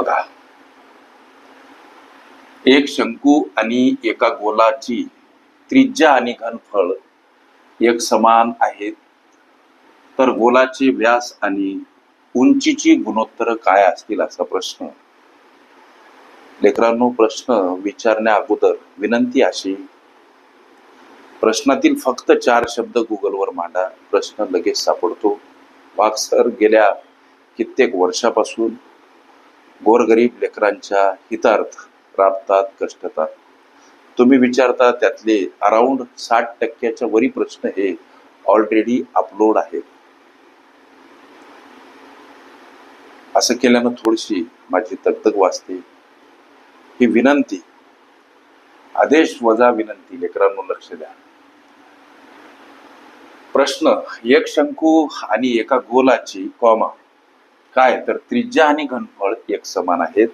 बघा. एक शंकू आणि एका गोलाची त्रिज्या आणि घनफळ एक समान आहेत. तर गोलाचे व्यास आणि उंचीची गुणोत्तर काय असतील असा प्रश्न. लेकरांनो प्रश्न विचारण्या अगोदर विनंती अशी. प्रश्नातील फक्त चार शब्द गुगलवर मांडा. प्रश्न लगेच सापडतो. वाघ सर गेल्या कित्येक वर्षापासून गोरगरीब लेकरांच्या हितार्थ राबतात कष्टतात. तुम्ही विचारता त्यातले अराउंड साठ टक्क्याच्या वरी प्रश्न हे ऑलरेडी अपलोड आहेत. असं केल्यानं थोडीशी माझी तगतग वाचते. ही विनंती आदेश वजा विनंती लेकरांनो लक्ष द्या. प्रश्न एक शंकू आणि एका गोलाची कॉमा काय? तर त्रिज्या आणि घनफळ एक समान आहेत.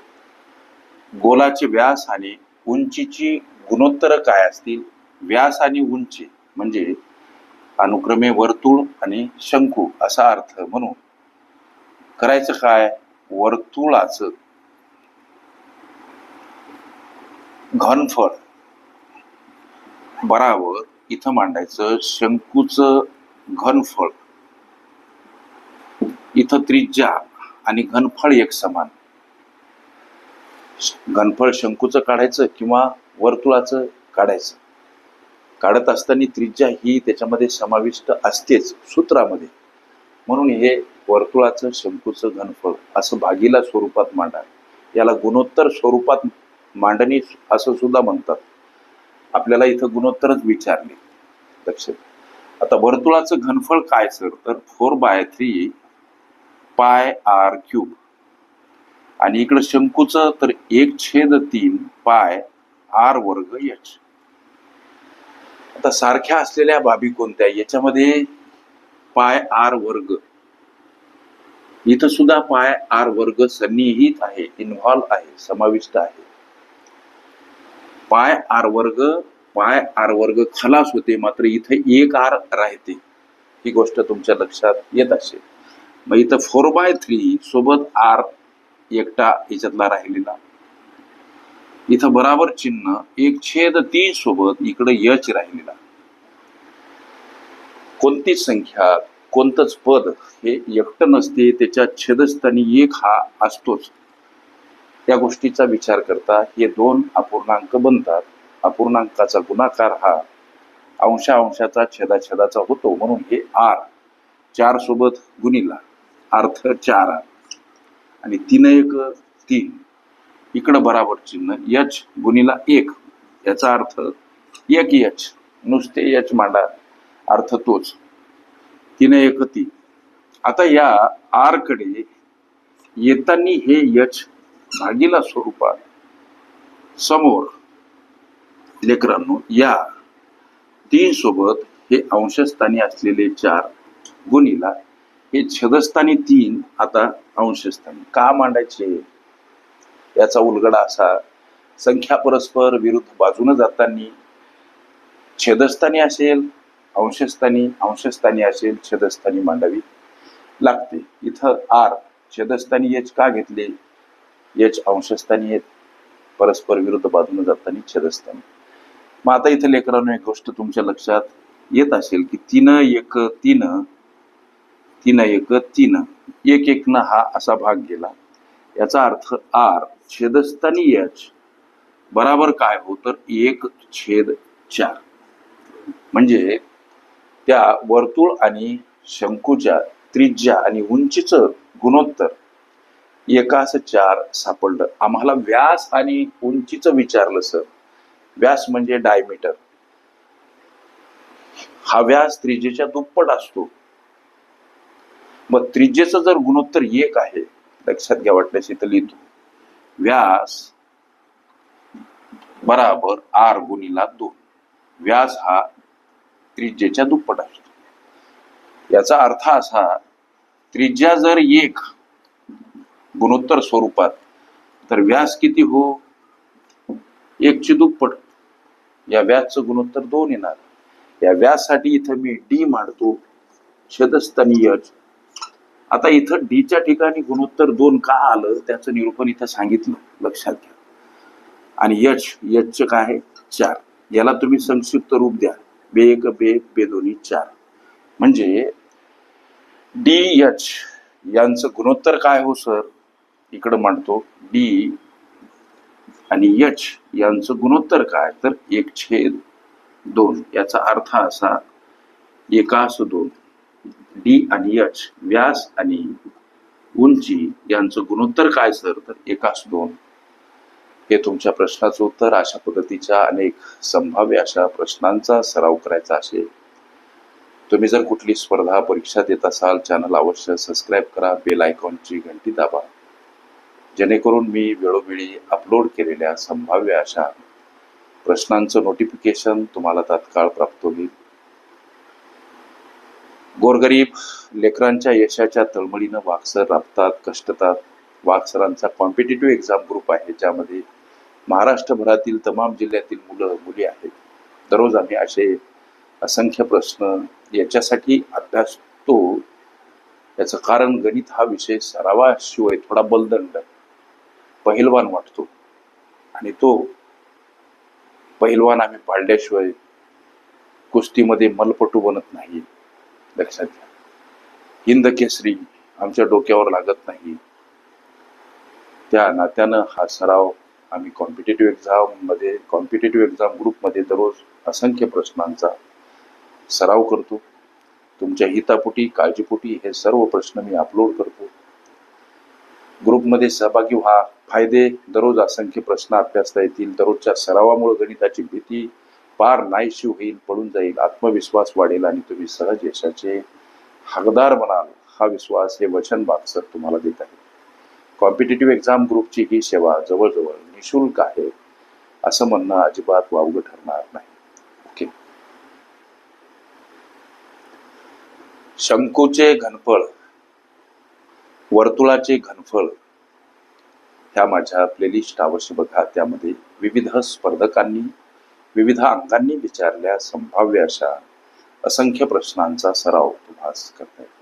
गोलाचे व्यास आणि उंचीची गुणोत्तर काय असतील? व्यास आणि उंची म्हणजे अनुक्रमे वर्तुळ आणि शंकू असा अर्थ म्हणून. करायचं काय? वर्तुळाचं. घनफळ. बराबर. इथं मांडायचं शंकूचं घनफळ. इथं त्रिज्या आणि घनफळ एक समान. घनफळ शंकूचं काढायचं किंवा वर्तुळाचं काढायचं. काढत असताना त्रिज्या ही त्याच्यामध्ये समाविष्ट असतेच सूत्रामध्ये. म्हणून हे वर्तुळाचं शंकूचं घनफळ असं भागीला स्वरूपात मांडा याला गुणोत्तर स्वरूपात मांडणी असं सुद्धा म्हणतात. आपल्याला इथं गुणोत्तरच विचारले. लक्षात. आता वर्तुळाचं घनफळ काय सर? तर four by three pi r cube आणि इकडं शंकूचं तर एक छेद तीन पाय आर वर्ग एच आता सारख्या असलेल्या बाबी कोणत्या? याच्यामध्ये पाय आर वर्ग. इथं सुद्धा पाय आर वर्ग सन्निहित आहे इन्व्हॉल्व आहे समाविष्ट आहे. पाय आर वर्ग पाय आर वर्ग खलास होते मात्र इथं एक आर राहते. ही गोष्ट तुमच्या लक्षात येत असेल. मग इथं फोर बाय थ्री सोबत आर एकटा याच्यातला राहिलेला. इथं बराबर चिन्ह एक छेद तीन सोबत इकडे यच राहिलेला. कोणतीच संख्या कोणतंच पद हे एकटं नसते त्याच्या छेदस्थानी एक हा असतोच. त्या गोष्टीचा विचार करता हे दोन अपूर्णांक बनतात. अपूर्णांकाचा गुणाकार हा अंशा अंशाचा छेदाछेदाचा होतो म्हणून हे आर. चार सोबत गुणिला. अर्थ चार आणि तीन एक तीन. इकडं बराबर चिन्ह यच गुणीला एक. याचा अर्थ एक यच नुसते यच मांडा. अर्थ तोच. तीन एक तीन. आता या आरकडे येताना हे यच भागीला स्वरूपात समोर. लेकरांनो या तीन सोबत हे अंशस्थानी असलेले चार गुणीला हे छदस्थानी तीन आता अंशस्थानी. का मांडायचे? याचा उलगडा असा संख्या परस्पर विरुद्ध बाजूने जाताना छेदस्थानी असेल अंशस्थानी अंशस्थानी असेल छेदस्थानी मांडावी लागते. इथं आर छेदस्थानी यच का घेतले? यच अंशस्थानी येत परस्पर विरुद्ध बाजूने जाताना छेदस्थानी. मग आता इथं लेकरांनो एक गोष्ट तुमच्या लक्षात येत असेल की तीन एक तीन तीन एक तीन एक एक न हा असा भाग गेला. याचा अर्थ आर छेदस्थानी यच बराबर काय हो? तर एक छेद चार. म्हणजे त्या वर्तुळ आणि शंकूच्या त्रिज्या आणि उंचीचं गुणोत्तर. एकाच चार सापडलं. आम्हाला व्यास आणि उंचीचं विचारलं सर. व्यास म्हणजे डायमीटर. हा व्यास त्रिजेच्या दुप्पट असतो. मग त्रिज्येचं जर गुणोत्तर एक आहे लक्षात घ्या वाटल्यास इथं लिहितो. व्यास बराबर आर गुणीला दोन. व्यास हा त्रिज्येच्या दुप्पट असतो याचा अर्थ असा त्रिज्या जर एक गुणोत्तर स्वरूपात तर व्यास किती हो? एकची दुप्पट. या व्यासचं गुणोत्तर दोन येणार. या व्याससाठी इथं मी डी मांडतो. छेदस्थानी आता इथं डीच्या ठिकाणी गुणोत्तर दोन का आलं त्याचं निरूपण इथं सांगितलं लक्षात घ्या. आणि यच यच काय आहे? चार. याला तुम्ही संक्षिप्त रूप द्या. बे एक बे बे दोन्ही चार. म्हणजे डी यच यांचं गुणोत्तर काय हो सर? इकडं म्हणतो डी आणि यच यांचं गुणोत्तर काय? तर एक छेद दोन. याचा अर्थ असा एकास दोन. डी आणि एच व्यास आणि उंची यांचं गुणोत्तर काय सर? तर एकाच दोन. हे तुमच्या प्रश्नाचं उत्तर अशा पद्धतीच्या अनेक संभाव्य अशा प्रश्नांचा सराव करायचा असेल. तुम्ही जर कुठली स्पर्धा परीक्षा देत असाल चॅनल अवश्य सबस्क्राईब करा बेल आयकॉनची घंटी दाबा. जेणेकरून मी वेळोवेळी अपलोड केलेल्या संभाव्य अशा प्रश्नांचं नोटिफिकेशन तुम्हाला तात्काळ प्राप्त होईल. गोरगरीब लेकरांच्या यशाच्या तळमळीनं वागसर राबतात कष्टतात. वागसरांचा कॉम्पिटेटिव्ह एक्झाम ग्रुप आहे ज्यामध्ये महाराष्ट्रभरातील तमाम जिल्ह्यातील मुलं मुली आहेत. दररोज आम्ही असे असंख्य प्रश्न याच्यासाठी अभ्यासतो. याचं कारण गणित हा विषय सरावाशिवाय थोडा बलदंड. पहिलवान वाटतो. आणि तो पहिलवान आम्ही पाळल्याशिवाय कुस्तीमध्ये मलपटू बनत नाही लक्षात घ्या. हिंद केसरी आमच्या डोक्यावर लागत नाही. त्या नात्यानं हा सराव आम्ही कॉम्पिटेटिव्ह एक्झाममध्ये कॉम्पिटेटिव्ह एक्झाम ग्रुपमध्ये दररोज असंख्य प्रश्नांचा सराव करतो. तुमच्या हितापोटी काळजीपोटी हे सर्व प्रश्न मी अपलोड करतो. ग्रुपमध्ये सहभागी व्हा. फायदे दररोज असंख्य प्रश्न अभ्यासता येतील. दररोजच्या सरावामुळे गणिताची भीती पार नाहीशी होईल पडून जाईल आत्मविश्वास वाढेल आणि तुम्ही सहज यशाचे हकदार बनाल हा विश्वास हे वचन बागसर तुम्हाला देत आहे. कॉम्पिटेटिव्ह एक्झाम ग्रुपची ही सेवा जवळजवळ निशुल्क आहे असं म्हणणं अजिबात वावगं ठरणार नाही. ओके शंकूचे घनफळ वर्तुळाचे घनफळ ह्या माझ्या प्लेलिस्ट अवश्य बघा. त्यामध्ये विविध स्पर्धकांनी विविध अंगांनी विचारल्या संभाव्य अशा असंख्य प्रश्नांचा सराव तुम्हाला करता येतो